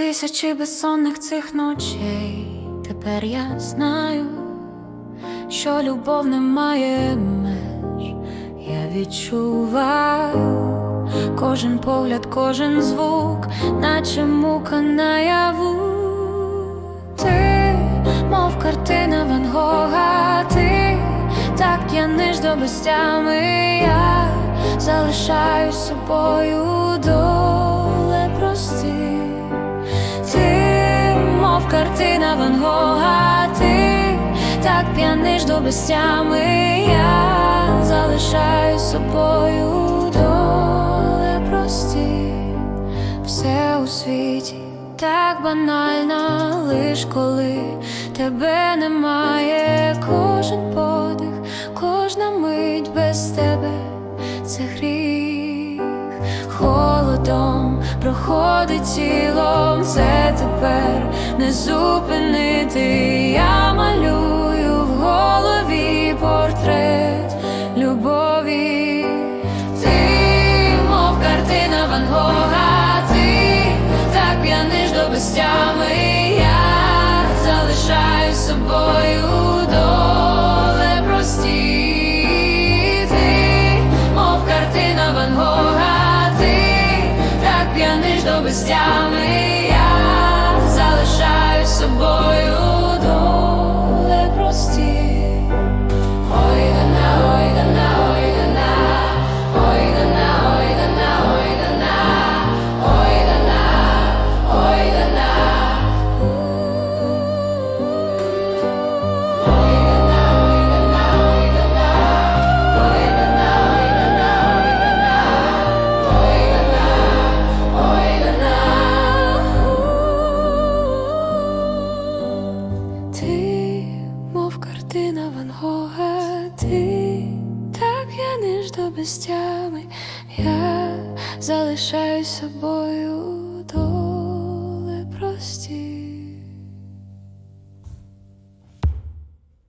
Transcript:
Тисячі безсонних цих ночей, тепер я знаю, що любов не має меж, я відчуваю кожен погляд, кожен звук, наче мука наяву. Ти, мов картина Ван Гога, ти так п'яниш до безтями, я залишаю собою доле мов картина Ван Гога, ти так п'яниш до безтями, я залишаю собою доле прості. Все у світі так банально, лиш коли тебе немає, кожен подих, кожна мить без тебе це гріх, холодом проходить тілом, це тепер не зупинити. Я малюю в голові портрет любові. Ти, мов картина Ван Гога, ти так п'яниш до безтями, я залишаю собою доле прості. Картина Ван так п'яниш до безтями, Ван Гога, ти так п'яниш до безтями, я залишаю собою доле прості.